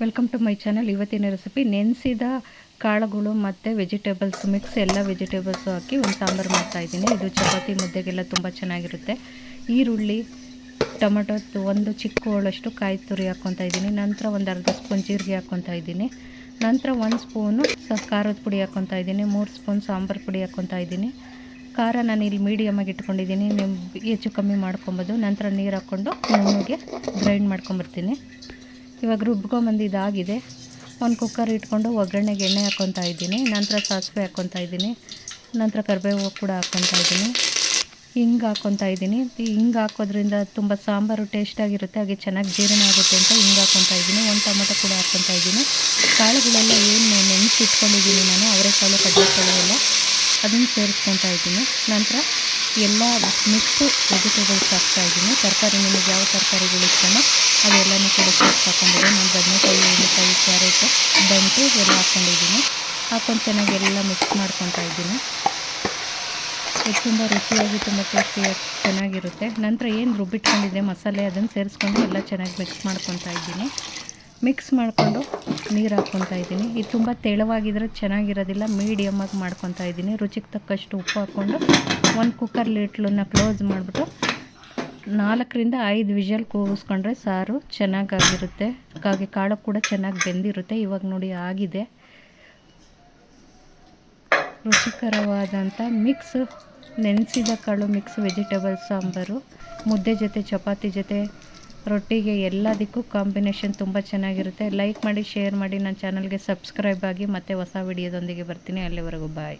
Welcome to my channel ಇವತ್ತಿನ recipe ನೆನೆಸಿದ ಕಾಳುಗಳು ಮತ್ತು ವೆಜಿಟೇಬಲ್ಸ್ ಮಿಕ್ಸ್ ಎಲ್ಲ ವೆಜಿಟೇಬಲ್ಸು ಹಾಕಿ ಒಂದು ಸಾಂಬಾರು ಮಾಡ್ತಾಯಿದ್ದೀನಿ ಇದು ಚಪಾತಿ ಮುದ್ದೆಗೆಲ್ಲ ತುಂಬ ಚೆನ್ನಾಗಿರುತ್ತೆ. ಈರುಳ್ಳಿ, ಟೊಮೆಟೊ ಒಂದು ಚಿಕ್ಕ ಹೋಳಷ್ಟು ಕಾಯಿ ತುರಿ ಹಾಕ್ಕೊತಾ ಇದ್ದೀನಿ. ನಂತರ ಒಂದು ಅರ್ಧ ಸ್ಪೂನ್ ಜೀರಿಗೆ ಹಾಕ್ಕೊತಾ ಇದ್ದೀನಿ. ನಂತರ ಒಂದು ಸ್ಪೂನು ಸ ಖಾರದ ಪುಡಿ ಹಾಕ್ಕೊತಾ ಇದ್ದೀನಿ. ಮೂರು ಸ್ಪೂನ್ ಸಾಂಬಾರು ಪುಡಿ ಹಾಕ್ಕೊತಾ ಇದ್ದೀನಿ. ಖಾರ ನಾನು ಇಲ್ಲಿ ಮೀಡಿಯಮಾಗಿ ಇಟ್ಕೊಂಡಿದ್ದೀನಿ. ನಿಮ್ಮ ಹೆಚ್ಚು ಕಮ್ಮಿ ಮಾಡ್ಕೊಬೋದು. ನಂತರ ನೀರು ಹಾಕ್ಕೊಂಡು ನಮಗೆ ಗ್ರೈಂಡ್ ಮಾಡ್ಕೊಂಬರ್ತೀನಿ ಇವಾಗ ರುಬ್ಕೊಂಬಂದು ಇದಾಗಿದೆ ಒಂದು ಕುಕ್ಕರ್ ಇಟ್ಕೊಂಡು ಒಗ್ಗರಣೆಗೆ ಎಣ್ಣೆ ಹಾಕ್ಕೊತಾ ಇದ್ದೀನಿ. ನಂತರ ಸಾಸಿವೆ ಹಾಕ್ಕೊತಾ ಇದ್ದೀನಿ. ನಂತರ ಕರಿಬೇವು ಕೂಡ ಹಾಕ್ಕೊತಾ ಇದ್ದೀನಿ. ಹಿಂಗೆ ಹಾಕ್ಕೊತಾ ಇದ್ದೀನಿ. ಹಿಂಗೆ ಹಾಕೋದ್ರಿಂದ ತುಂಬ ಸಾಂಬಾರು ಟೇಸ್ಟಾಗಿರುತ್ತೆ ಹಾಗೆ ಚೆನ್ನಾಗಿ ಜೀರ್ಣ ಆಗುತ್ತೆ ಅಂತ ಹಿಂಗೆ ಹಾಕ್ಕೊತಾ ಇದ್ದೀನಿ. ಒಂದು ಟೊಮೊಟೊ ಕೂಡ ಹಾಕ್ಕೊತಾ ಇದ್ದೀನಿ. ಕಾಳುಗಳೆಲ್ಲ ಏನು ನೆನೆಸಿಟ್ಕೊಂಡಿದ್ದೀನಿ ನಾನು, ಅವರೆಕಾಳು, ಕಡಲೆಕಾಳು ಎಲ್ಲ ಅದನ್ನು ಸೇರಿಸ್ಕೊತಾ ಇದ್ದೀನಿ. ನಂತರ ಎಲ್ಲ ಮಿಕ್ಸು ವೆಜಿಟೇಬಲ್ಸ್ ಹಾಕ್ತಾ ಇದ್ದೀನಿ. ತರಕಾರಿ ನಿಮಗೆ ಯಾವ ತರಕಾರಿಗಳು ಇಷ್ಟನೋ ಅದೆಲ್ಲನೂ ಕೂಡ ಸೇರಿಸಿ ಹಾಕ್ಕೊಂಡಿದ್ದೀನಿ ನಾನು ಬದನೆಕಾಯಿ ಎಣ್ಣೆಕಾಯಿ ಕ್ಯಾರೆಟ್, ದಂಟು ಎಲ್ಲ ಹಾಕ್ಕೊಂಡಿದ್ದೀನಿ ಹಾಕ್ಕೊಂಡು ಚೆನ್ನಾಗಿ ಎಲ್ಲ ಮಿಕ್ಸ್ ಮಾಡ್ಕೊತಾ ಇದ್ದೀನಿ. ಇದು ತುಂಬ ರುಚಿಯಾಗಿ ತುಂಬ ಟೇಸ್ಟಿಯಾಗಿ ಚೆನ್ನಾಗಿರುತ್ತೆ. ನಂತರ ಏನು ರುಬ್ಬಿಟ್ಕೊಂಡಿದ್ದೆ ಮಸಾಲೆ ಅದನ್ನು ಸೇರಿಸ್ಕೊಂಡು ಎಲ್ಲ ಚೆನ್ನಾಗಿ ಮಿಕ್ಸ್ ಮಾಡ್ಕೊತಾ ಇದ್ದೀನಿ. ಮಿಕ್ಸ್ ಮಾಡಿಕೊಂಡು ನೀರು ಹಾಕ್ಕೊತಾ ಇದ್ದೀನಿ. ಇದು ತುಂಬ ತೆಳುವಾಗಿದ್ರೆ ಚೆನ್ನಾಗಿರೋದಿಲ್ಲ. ಮೀಡಿಯಮ್ಮಾಗಿ ಮಾಡ್ಕೊತಾ ಇದ್ದೀನಿ. ರುಚಿಗೆ ತಕ್ಕಷ್ಟು ಉಪ್ಪು ಹಾಕ್ಕೊಂಡು ಒಂದು ಕುಕ್ಕರ್ ಲಿಟ್ಲನ್ನ ಕ್ಲೋಸ್ ಮಾಡಿಬಿಟ್ಟು ನಾಲ್ಕರಿಂದ ಐದು ವಿಷಲ್ ಕೂಗಿಸ್ಕೊಂಡ್ರೆ ಸಾರು ಚೆನ್ನಾಗಾಗಿರುತ್ತೆ. ಹಾಗೆ ಕಾಳು ಕೂಡ ಚೆನ್ನಾಗಿ ಬೆಂದಿರುತ್ತೆ. ಇವಾಗ ನೋಡಿ ಆಗಿದೆ. ರುಚಿಕರವಾದಂಥ ಮಿಕ್ಸ್ ನೆನೆಸಿದ ಕಾಳು ಮಿಕ್ಸ್ ವೆಜಿಟೇಬಲ್ ಸಾಂಬಾರು, ಮುದ್ದೆ ಜೊತೆ, ಚಪಾತಿ ಜೊತೆ ರೊಟ್ಟಿಗೆ ಎಲ್ಲದಕ್ಕೂ ಕಾಂಬಿನೇಷನ್ ತುಂಬ ಚೆನ್ನಾಗಿರುತ್ತೆ. ಲೈಕ್ ಮಾಡಿ ಶೇರ್ ಮಾಡಿ ನನ್ನ ಚಾನಲ್ಗೆ ಸಬ್ಸ್ಕ್ರೈಬ್ ಆಗಿ ಮತ್ತೆ ಹೊಸ ವಿಡಿಯೋದೊಂದಿಗೆ ಬರ್ತೀನಿ. ಅಲ್ಲಿವರೆಗೂ ಬಾಯ್